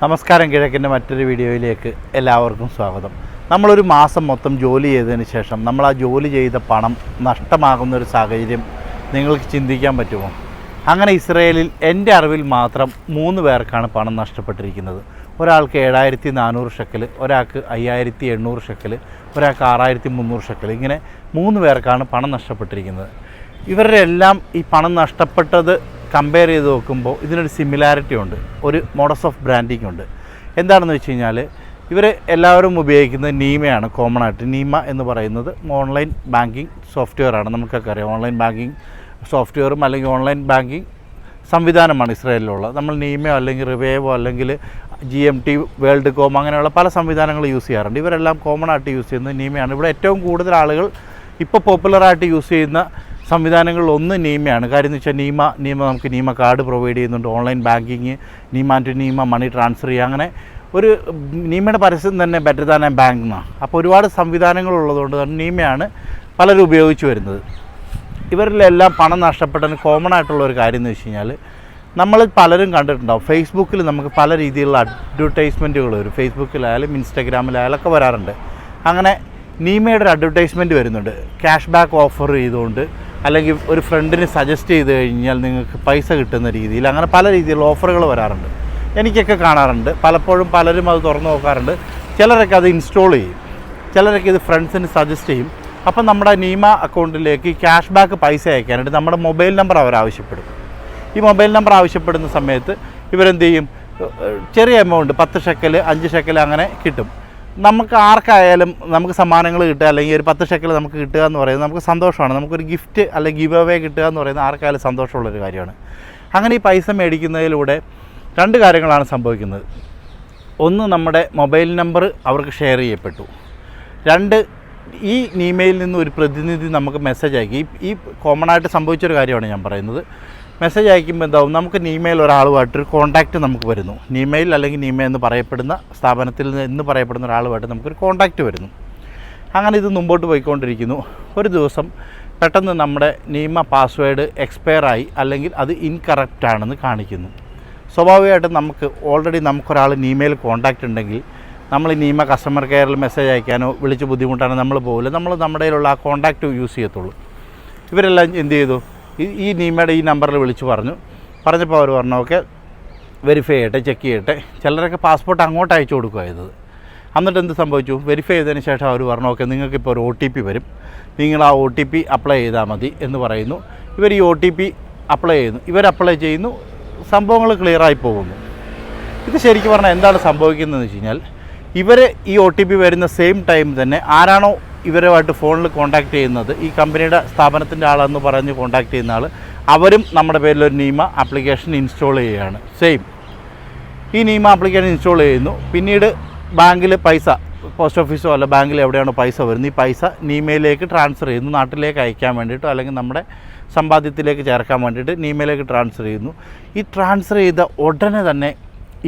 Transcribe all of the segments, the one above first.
നമസ്കാരം കിഴക്കിന്റെ മറ്റൊരു വീഡിയോയിലേക്ക് എല്ലാവർക്കും സ്വാഗതം. നമ്മളൊരു മാസം മൊത്തം ജോലി ചെയ്തതിന് ശേഷം നമ്മൾ ആ ജോലി ചെയ്ത പണം നഷ്ടമാകുന്ന ഒരു സാഹചര്യം നിങ്ങൾക്ക് ചിന്തിക്കാൻ പറ്റുമോ? അങ്ങനെ ഇസ്രയേലിൽ എന്റെ അറിവിൽ മാത്രം മൂന്ന് പേർക്കാണ് പണം നഷ്ടപ്പെട്ടിരിക്കുന്നത്. ഒരാൾക്ക് ഏഴായിരത്തി നാനൂറ് ഷെക്കൽ ഒരാൾക്ക് അയ്യായിരത്തി എണ്ണൂറ് ഷെക്കൽ ഒരാൾക്ക് ആറായിരത്തി മുന്നൂറ് ഷെക്കൽ. ഇങ്ങനെ മൂന്ന് പേർക്കാണ് പണം നഷ്ടപ്പെട്ടിരിക്കുന്നത്. ഇവരുടെ എല്ലാം ഈ പണം നഷ്ടപ്പെട്ടത് കമ്പയർ ചെയ്ത് നോക്കുമ്പോൾ ഇതിനൊരു സിമിലാരിറ്റി ഉണ്ട്. ഒരു മോഡസ് ഓഫ് ബ്രാൻഡിങ് ഉണ്ട്. എന്താണെന്ന് വെച്ച് കഴിഞ്ഞാൽ ഇവർ എല്ലാവരും ഉപയോഗിക്കുന്നത് നീമയാണ് കോമൺ ആയിട്ട്. നീമ എന്ന് പറയുന്നത് ഓൺലൈൻ ബാങ്കിങ് സോഫ്റ്റ്വെയർ ആണ്. നമുക്കൊക്കെ അറിയാം ഓൺലൈൻ ബാങ്കിങ് സോഫ്റ്റ്വെയറും അല്ലെങ്കിൽ ഓൺലൈൻ ബാങ്കിങ് സംവിധാനമാണ് ഇസ്രായേലിലുള്ളത് നമ്മൾ നീമയോ അല്ലെങ്കിൽ റിവേവോ അല്ലെങ്കിൽ G M T world com അങ്ങനെയുള്ള പല സംവിധാനങ്ങൾ യൂസ് ചെയ്യാറുണ്ട്. ഇവരെല്ലാം കോമൺ ആയിട്ട് യൂസ് ചെയ്യുന്നത് നീമയാണ്. ഇവിടെ ഏറ്റവും കൂടുതൽ ആളുകൾ ഇപ്പോൾ പോപ്പുലറായിട്ട് യൂസ് ചെയ്യുന്ന സംവിധാനങ്ങളിൽ ഒന്ന് നീമയാണ്. കാര്യം എന്ന് വെച്ചാൽ നീമ നീമ നമുക്ക് നീമ കാർഡ് പ്രൊവൈഡ് ചെയ്യുന്നുണ്ട്. ഓൺലൈൻ ബാങ്കിങ് നീമ ടു നീമ മണി ട്രാൻസ്ഫർ ചെയ്യുക. അങ്ങനെ ഒരു നീമയുടെ പരസ്യം തന്നെ ബെറ്റർ ദാൻ എ ബാങ്ക് എന്നാണ് അപ്പോൾ ഒരുപാട് സംവിധാനങ്ങൾ ഉള്ളതുകൊണ്ട് തന്നെ നീമയാണ് പലരും ഉപയോഗിച്ച് വരുന്നത്. ഇവരിലെല്ലാം പണം നഷ്ടപ്പെട്ടതിന് കോമൺ ആയിട്ടുള്ള ഒരു കാര്യം എന്ന് വെച്ച് കഴിഞ്ഞാൽ നമ്മൾ പലരും കണ്ടിട്ടുണ്ടാവും. ഫേസ്ബുക്കിൽ നമുക്ക് പല രീതിയിലുള്ള അഡ്വർടൈസ്മെന്റുകൾ വരും. ഫേസ്ബുക്കിലായാലും ഇൻസ്റ്റാഗ്രാമിലായാലും ഒക്കെ വരാറുണ്ട്. അങ്ങനെ നീമയുടെ ഒരു അഡ്വർടൈസ്മെന്റ് വരുന്നുണ്ട്. ക്യാഷ് ബാക്ക് ഓഫർ ചെയ്തുകൊണ്ട് അല്ലെങ്കിൽ ഒരു ഫ്രണ്ടിന് സജസ്റ്റ് ചെയ്ത് കഴിഞ്ഞാൽ നിങ്ങൾക്ക് പൈസ കിട്ടുന്ന രീതിയിൽ അങ്ങനെ പല രീതിയിലുള്ള ഓഫറുകൾ വരാറുണ്ട്. എനിക്കൊക്കെ കാണാറുണ്ട്. പലപ്പോഴും പലരും അത് തുറന്നു നോക്കാറുണ്ട്. ചിലരൊക്കെ അത് ഇൻസ്റ്റാൾ ചെയ്യും. ചിലരൊക്കെ ഇത് ഫ്രണ്ട്സിന് സജസ്റ്റ് ചെയ്യും. അപ്പം നമ്മുടെ നീമ അക്കൗണ്ടിലേക്ക് ക്യാഷ് ബാക്ക് പൈസ അയക്കാനായിട്ട് നമ്മുടെ മൊബൈൽ നമ്പർ അവർ ആവശ്യപ്പെടും. ഈ മൊബൈൽ നമ്പർ ആവശ്യപ്പെടുന്ന സമയത്ത് ഇവരെന്ത് ചെയ്യും? ചെറിയ എമൗണ്ട് പത്ത് ഷെക്കൽ അഞ്ച് ഷെക്കൽ അങ്ങനെ കിട്ടും. നമുക്ക് ആർക്കായാലും നമുക്ക് സമ്മാനങ്ങൾ കിട്ടുക അല്ലെങ്കിൽ ഒരു പത്ത് ഷെക്കൽ നമുക്ക് കിട്ടുക എന്ന് പറയുന്നത് നമുക്ക് സന്തോഷമാണ്. നമുക്കൊരു ഗിഫ്റ്റ് അല്ലെങ്കിൽ ഗിവ് അവേ കിട്ടുക എന്ന് പറയുന്നത് ആർക്കായാലും സന്തോഷമുള്ളൊരു കാര്യമാണ്. അങ്ങനെ ഈ പൈസ മേടിക്കുന്നതിലൂടെ രണ്ട് കാര്യങ്ങളാണ് സംഭവിക്കുന്നത്. ഒന്ന് നമ്മുടെ മൊബൈൽ നമ്പർ അവർക്ക് ഷെയർ ചെയ്യപ്പെട്ടു. രണ്ട് ഈ ഇമെയിലിൽ നിന്ന് ഒരു പ്രതിനിധി നമുക്ക് മെസ്സേജ് അയക്കി. ഈ ഈ കോമൺ ആയിട്ട് സംഭവിച്ചൊരു കാര്യമാണ് ഞാൻ പറയുന്നത്. മെസ്സേജ് അയക്കുമ്പോൾ എന്താവും? നമുക്ക് നീമെയിൽ ഒരാളുമായിട്ടൊരു കോൺടാക്റ്റ് നമുക്ക് വരുന്നു. നീമെയിൽ അല്ലെങ്കിൽ നീമ എന്ന് പറയപ്പെടുന്ന സ്ഥാപനത്തിൽ എന്ന് പറയപ്പെടുന്ന ഒരാളുമായിട്ട് നമുക്കൊരു കോൺടാക്റ്റ് വരുന്നു. അങ്ങനെ ഇത് മുമ്പോട്ട് പോയിക്കൊണ്ടിരിക്കുന്നു. ഒരു ദിവസം പെട്ടെന്ന് നമ്മുടെ നീമ പാസ്വേഡ് എക്സ്പയർ ആയി അല്ലെങ്കിൽ അത് ഇൻകറക്റ്റ് ആണെന്ന് കാണിക്കുന്നു. സ്വാഭാവികമായിട്ടും നമുക്ക് ഓൾറെഡി നമുക്കൊരാൾ നീമയിൽ കോൺടാക്റ്റ് ഉണ്ടെങ്കിൽ നമ്മൾ നീമ കസ്റ്റമർ കെയറിൽ മെസ്സേജ് അയക്കാനോ വിളിച്ച് ബുദ്ധിമുട്ടാനോ നമ്മൾ പോകില്ല നമ്മൾ നമ്മുടെ കയ്യിലുള്ള ആ കോൺടാക്റ്റ് യൂസ് ചെയ്യത്തുള്ളൂ. ഇവരെല്ലാം എന്ത് ചെയ്തു? ഈ നീമയുടെ ഈ നമ്പറിൽ വിളിച്ച് പറഞ്ഞു. പറഞ്ഞപ്പോൾ അവർ പറഞ്ഞു ഓക്കെ വെരിഫൈ ചെയ്യട്ടെ ചെക്ക് ചെയ്യട്ടെ. ചിലരൊക്കെ പാസ്പോർട്ട് അങ്ങോട്ട് അയച്ചു കൊടുക്കുക ചെയ്തത് എന്നിട്ട് എന്ത് സംഭവിച്ചു? വെരിഫൈ ചെയ്തതിന് ശേഷം അവർ പറഞ്ഞു ഓക്കെ നിങ്ങൾക്കിപ്പോൾ ഒരു ഒ ടി പി വരും. നിങ്ങൾ ആ ഒ ടി പി അപ്ലൈ ചെയ്താൽ മതി എന്ന് പറയുന്നു. ഇവർ ഈ ഒ ടി പി അപ്ലൈ ചെയ്യുന്നു. ഇവർ അപ്ലൈ ചെയ്യുന്നു. സംഭവങ്ങൾ ക്ലിയറായി പോകുന്നു. ഇത് ശരിക്കും പറഞ്ഞാൽ എന്താണ് സംഭവിക്കുന്നതെന്ന് വെച്ച് കഴിഞ്ഞാൽ ഇവർ ഈ ഒ ടി പി വരുന്ന സെയിം ടൈം തന്നെ ആരാണോ ഇവരുമായിട്ട് ഫോണിൽ കോൺടാക്ട് ചെയ്യുന്നത്. ഈ കമ്പനിയുടെ സ്ഥാപനത്തിന്റെ ആളെന്ന് പറഞ്ഞ് കോൺടാക്ട് ചെയ്യുന്ന ആൾ അവരും നമ്മുടെ പേരിൽ ഒരു നീമ ആപ്ലിക്കേഷൻ ഇൻസ്റ്റാൾ ചെയ്യുകയാണ്. സെയിം ഈ നീമ ആപ്ലിക്കേഷൻ ഇൻസ്റ്റാൾ ചെയ്യുന്നു. പിന്നീട് ബാങ്കിൽ പൈസ പോസ്റ്റ് ഓഫീസോ അല്ല ബാങ്കിൽ എവിടെയാണോ പൈസ വരുന്നത് ഈ പൈസ നീമയിലേക്ക് ട്രാൻസ്ഫർ ചെയ്യുന്നു. നാട്ടിലേക്ക് അയക്കാൻ വേണ്ടിയിട്ടോ അല്ലെങ്കിൽ നമ്മുടെ സമ്പാദ്യത്തിലേക്ക് ചേർക്കാൻ വേണ്ടിയിട്ട് നീമയിലേക്ക് ട്രാൻസ്ഫർ ചെയ്യുന്നു. ഈ ട്രാൻസ്ഫർ ചെയ്ത ഉടനെ തന്നെ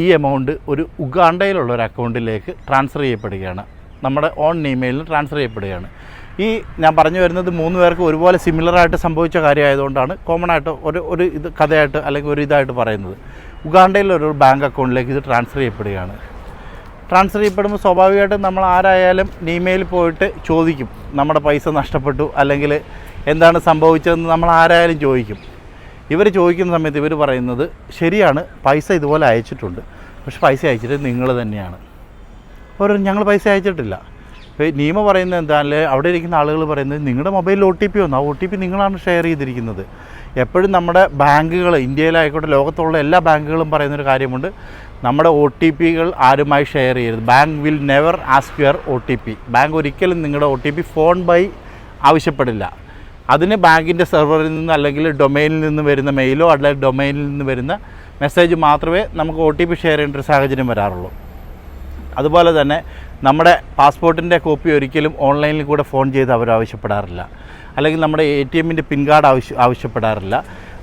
ഈ എമൗണ്ട് ഒരു ഉഗാണ്ടയിലുള്ള ഒരു അക്കൗണ്ടിലേക്ക് ട്രാൻസ്ഫർ ചെയ്യപ്പെടുകയാണ്. നമ്മുടെ ഓൺ ഇമെയിലിന് ട്രാൻസ്ഫർ ചെയ്യപ്പെടുകയാണ്. ഈ ഞാൻ പറഞ്ഞു വരുന്നത് മൂന്ന് പേർക്ക് ഒരുപോലെ സിമിലറായിട്ട് സംഭവിച്ച കാര്യമായതുകൊണ്ടാണ് കോമൺ ആയിട്ട് ഒരു ഒരു ഇത് കഥയായിട്ട് അല്ലെങ്കിൽ ഒരു ഇതായിട്ട് പറയുന്നത്. ഉഗാണ്ടയിലെ ഒരു ബാങ്ക് അക്കൗണ്ടിലേക്ക് ഇത് ട്രാൻസ്ഫർ ചെയ്യപ്പെടുകയാണ്. ട്രാൻസ്ഫർ ചെയ്യപ്പെടുമ്പോൾ സ്വാഭാവികമായിട്ടും നമ്മൾ ആരായാലും ഇമെയിൽ പോയിട്ട് ചോദിക്കും. നമ്മുടെ പൈസ നഷ്ടപ്പെട്ടു അല്ലെങ്കിൽ എന്താണ് സംഭവിച്ചതെന്ന് നമ്മൾ ആരായാലും ചോദിക്കും. ഇവർ ചോദിക്കുന്ന സമയത്ത് ഇവർ പറയുന്നത് ശരിയാണ് പൈസ ഇതുപോലെ അയച്ചിട്ടുണ്ട്. പക്ഷെ പൈസ അയച്ചിട്ട് നിങ്ങൾ തന്നെയാണ്. അവർ ഞങ്ങൾ പൈസ അയച്ചിട്ടില്ല. നിയമ പറയുന്നത് എന്താ അല്ലെ അവിടെ ഇരിക്കുന്ന ആളുകൾ പറയുന്നത് നിങ്ങളുടെ മൊബൈലിൽ ഒ ടി പി വന്നു. ആ ഒ ടി പി നിങ്ങളാണ് ഷെയർ ചെയ്തിരിക്കുന്നത്. എപ്പോഴും നമ്മുടെ ബാങ്കുകൾ ഇന്ത്യയിലായിക്കോട്ടെ ലോകത്തുള്ള എല്ലാ ബാങ്കുകളും പറയുന്നൊരു കാര്യമുണ്ട്. നമ്മുടെ ഒ ടി പികൾ ആരുമായി ഷെയർ ചെയ്യരുത്. Bank will never ask your O T P bank ഒരിക്കലും നിങ്ങളുടെ O T P phone by ആവശ്യപ്പെടില്ല. അതിന് ബാങ്കിന്റെ സെർവറിൽ നിന്ന് അല്ലെങ്കിൽ ഡൊമൈനിൽ നിന്ന് വരുന്ന മെയിലോ അല്ലെങ്കിൽ ഡൊമൈനിൽ നിന്ന് വരുന്ന മെസ്സേജ് മാത്രമേ നമുക്ക് ഒ ടി പി ഷെയർ ചെയ്യേണ്ട ഒരു സാഹചര്യം വരാറുള്ളൂ. അതുപോലെ തന്നെ നമ്മുടെ പാസ്പോർട്ടിന്റെ കോപ്പി ഒരിക്കലും ഓൺലൈനിൽ കൂടെ ഫോൺ ചെയ്ത് അവർ ആവശ്യപ്പെടാറില്ല. അല്ലെങ്കിൽ നമ്മുടെ എ ടി എമ്മിന്റെ പിൻ കാർഡ് ആവശ്യ ആവശ്യപ്പെടാറില്ല.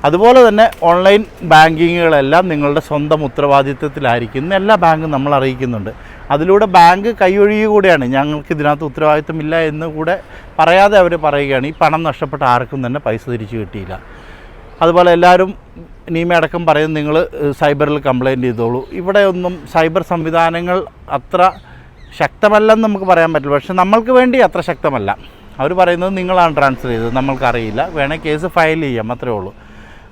അതുപോലെ തന്നെ ഓൺലൈൻ ബാങ്കിങ്ങുകളെല്ലാം നിങ്ങളുടെ സ്വന്തം ഉത്തരവാദിത്വത്തിലായിരിക്കും. എല്ലാ ബാങ്കും നമ്മൾ അറിയിക്കുന്നുണ്ട്. അതിലൂടെ ബാങ്ക് കൈയൊഴിയുക കൂടെയാണ്. ഞങ്ങൾക്ക് ഇതിനകത്ത് ഉത്തരവാദിത്വമില്ല എന്ന് കൂടെ പറയാതെ അവർ പറയുകയാണ്. ഈ പണം നഷ്ടപ്പെട്ട ആർക്കും തന്നെ പൈസ തിരിച്ചു കിട്ടിയില്ല. അതുപോലെ എല്ലാവരും നീമ അടക്കം പറയും നിങ്ങൾ സൈബറിൽ കംപ്ലയിന്റ് ചെയ്തോളൂ. ഇവിടെ ഒന്നും സൈബർ സംവിധാനങ്ങൾ അത്ര ശക്തമല്ലെന്ന് നമുക്ക് പറയാൻ പറ്റില്ല. പക്ഷെ നമ്മൾക്ക് വേണ്ടി അത്ര ശക്തമല്ല. അവർ പറയുന്നത് നിങ്ങളാണ് ട്രാൻസ്ഫർ ചെയ്തത് നമ്മൾക്കറിയില്ല. വേണേൽ കേസ് ഫയൽ ചെയ്യാം അത്രേ ഉള്ളൂ.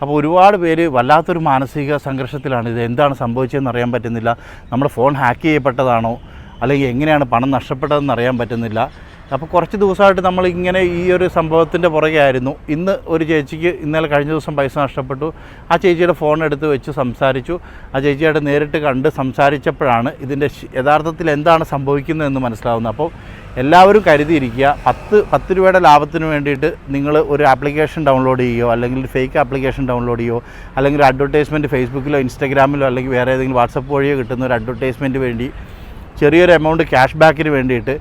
അപ്പോൾ ഒരുപാട് പേര് വല്ലാത്തൊരു മാനസിക സംഘർഷത്തിലാണ്. ഇത് എന്താണ് സംഭവിച്ചതെന്ന് അറിയാൻ പറ്റുന്നില്ല. നമ്മുടെ ഫോൺ ഹാക്ക് ചെയ്യപ്പെട്ടതാണോ? അല്ലെങ്കിൽ എങ്ങനെയാണ് പണം നഷ്ടപ്പെട്ടതെന്ന് അറിയാൻ പറ്റുന്നില്ല. അപ്പോൾ കുറച്ച് ദിവസമായിട്ട് നമ്മൾ ഇങ്ങനെ ഈ ഒരു സംഭവത്തിന്റെ പുറകെ ആയിരുന്നു ഇന്ന് ഒരു ചേച്ചിക്ക് ഇന്നലെ കഴിഞ്ഞ ദിവസം പൈസ നഷ്ടപ്പെട്ടു. ആ ചേച്ചിയുടെ ഫോൺ എടുത്ത് വെച്ച് സംസാരിച്ചു. ആ ചേച്ചിയായിട്ട് നേരിട്ട് കണ്ട് സംസാരിച്ചപ്പോഴാണ് ഇതിന്റെ യഥാർത്ഥത്തിൽ എന്താണ് സംഭവിക്കുന്നതെന്ന് മനസ്സിലാവുന്നത്. അപ്പോൾ എല്ലാവരും കരുതിയിരിക്കുക പത്ത് പത്ത് രൂപയുടെ ലാഭത്തിന് വേണ്ടിയിട്ട് നിങ്ങൾ ഒരു ആപ്ലിക്കേഷൻ ഡൗൺലോഡ് ചെയ്യുകയോ അല്ലെങ്കിൽ ഫേക്ക് ആപ്ലിക്കേഷൻ ഡൗൺലോഡ് ചെയ്യുകയോ അല്ലെങ്കിൽ അഡ്വർടൈസ്മെന്റ് ഫേസ്ബുക്കിലോ ഇൻസ്റ്റാഗ്രാമിലോ അല്ലെങ്കിൽ വേറെ ഏതെങ്കിലും വാട്സപ്പ് വഴിയോ കിട്ടുന്ന ഒരു അഡ്വർടൈസ്മെന്റ് വേണ്ടി ചെറിയൊരു എമൗണ്ട് ക്യാഷ് ബാക്കിന് വേണ്ടിയിട്ട്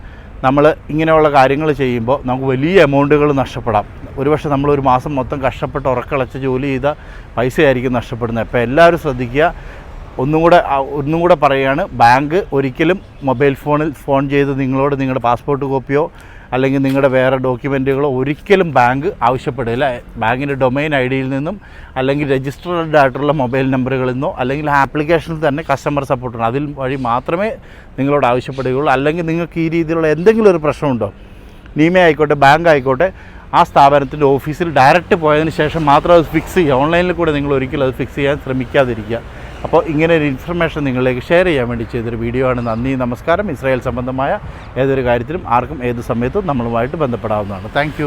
നമ്മൾ ഇങ്ങനെയുള്ള കാര്യങ്ങൾ ചെയ്യുമ്പോൾ നമുക്ക് വലിയ എമൗണ്ടുകൾ നഷ്ടപ്പെടാം. ഒരുപക്ഷെ നമ്മൾ ഒരു മാസം മൊത്തം കഷ്ടപ്പെട്ട് ഉറക്കളച്ച് ജോലി ചെയ്ത പൈസയായിരിക്കും നഷ്ടപ്പെടുന്നത്. അപ്പോൾ എല്ലാവരും ശ്രദ്ധിക്കുക. ഒന്നും കൂടെ ഒന്നും കൂടെ പറയുകയാണ് ബാങ്ക് ഒരിക്കലും മൊബൈൽ ഫോണിൽ ഫോൺ ചെയ്ത് നിങ്ങളോട് നിങ്ങളുടെ പാസ്പോർട്ട് കോപ്പിയോ അല്ലെങ്കിൽ നിങ്ങളുടെ വേറെ ഡോക്യുമെന്റുകളോ ഒരിക്കലും ബാങ്ക് ആവശ്യപ്പെടില്ല. ബാങ്കിന്റെ ഡൊമൈൻ ഐ ഡിയിൽ നിന്നും അല്ലെങ്കിൽ രജിസ്റ്റേർഡ് ആയിട്ടുള്ള മൊബൈൽ നമ്പറുകളിൽ നിന്നോ അല്ലെങ്കിൽ ആപ്ലിക്കേഷനിൽ തന്നെ കസ്റ്റമർ സപ്പോർട്ടുണ്ട് അതിൽ വഴി മാത്രമേ നിങ്ങളോട് ആവശ്യപ്പെടുകയുള്ളൂ. അല്ലെങ്കിൽ നിങ്ങൾക്ക് ഈ രീതിയിലുള്ള എന്തെങ്കിലും ഒരു പ്രശ്നമുണ്ടോ? നീമ ആയിക്കോട്ടെ ബാങ്ക് ആയിക്കോട്ടെ ആ സ്ഥാപനത്തിന്റെ ഓഫീസിൽ ഡയറക്റ്റ് പോയതിന് ശേഷം മാത്രം അത് ഫിക്സ് ചെയ്യുക. ഓൺലൈനിൽ കൂടെ നിങ്ങൾ ഒരിക്കലും അത് ഫിക്സ് ചെയ്യാൻ ശ്രമിക്കാതിരിക്കുക. അപ്പോൾ ഇങ്ങനെ ഒരു ഇൻഫർമേഷൻ നിങ്ങളിലേക്ക് ഷെയർ ചെയ്യാൻ വേണ്ടി ചെയ്തൊരു വീഡിയോ ആണ്. നന്ദി നമസ്കാരം. ഇസ്രായേൽ സംബന്ധമായ ഏതൊരു കാര്യത്തിലും ആർക്കും ഏത് സമയത്തും നമ്മളുമായിട്ട് ബന്ധപ്പെടാവുന്നതാണ്. താങ്ക്